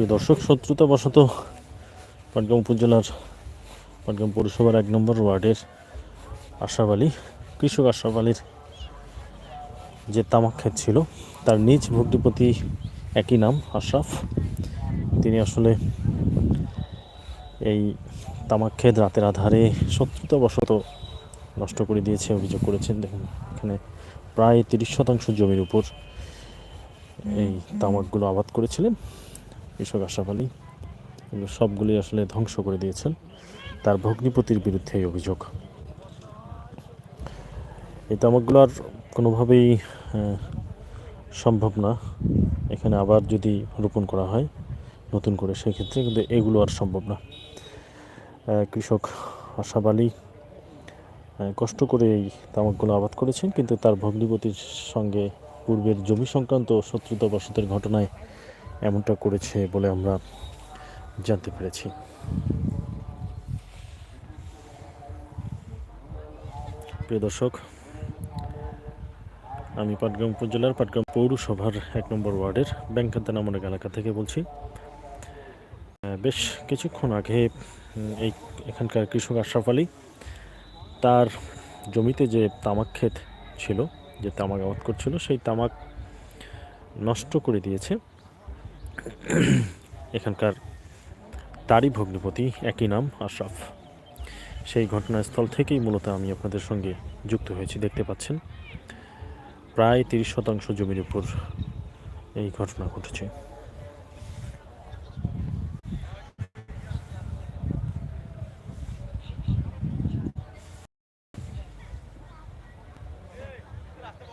প্রিয় দর্শক, শত্রুতাবশত পাটগ্রাম উপজেলার পাটগ্রাম পৌরসভার এক নম্বর ওয়ার্ডের আশরাফ আলী, কৃষক আশরাফ আলীর যে তামাক ক্ষেত ছিল, তার নিজ ভক্তিপতি একই নাম আশরাফ তিনি আসলে এই তামাক ক্ষেত রাতের আধারে শত্রুতাবশত নষ্ট করে দিয়েছে, অভিযোগ করেছেন। দেখুন, এখানে প্রায় তিরিশ শতাংশ জমির উপর এই তামাকগুলো আবাদ করেছিলেন। কৃষক আশরাফ আলী এগুলো সবগুলি আসলে ধ্বংস করে দিয়েছেন। তার ভগ্নিপতির বিরুদ্ধে এই অভিযোগ। এই তামাকগুলো আর কোনোভাবেই সম্ভব না। এখানে আবার যদি রোপণ করা হয় নতুন করে, সেক্ষেত্রে কিন্তু এগুলো আর সম্ভব না। কৃষক আশাব আলী কষ্ট করে এই তামাকগুলো আবাদ করেছেন, কিন্তু তার ভগ্নিপতির সঙ্গে পূর্বের জমি সংক্রান্ত শত্রুতাবশতের ঘটনায় এমনটা করেছে বলে আমরা জানতে পেরেছি। প্রিয় দর্শক, আমি পাটগ্রাম উপজেলার পাটগ্রাম পৌরসভার এক নম্বর ওয়ার্ডের ব্যাংকান্তা নামক এলাকা থেকে বলছি। বেশ কিছুক্ষণ আগে এই এখানকার কৃষক আশরাফ আলী তার জমিতে যে তামাক ক্ষেত ছিল, যে তামাক আবাদ করছিল, সেই তামাক নষ্ট করে দিয়েছে। এখানকার তারই ভগ্নিপতি, একই নাম, আশরাফ। সেই ঘটনাস্থল থেকেই মূলত আমি আপনাদের সঙ্গে যুক্ত হয়েছি, দেখতে পাচ্ছেন। প্রায় তিরিশ শতাংশ জমির উপর এই ঘটনা ঘটেছে।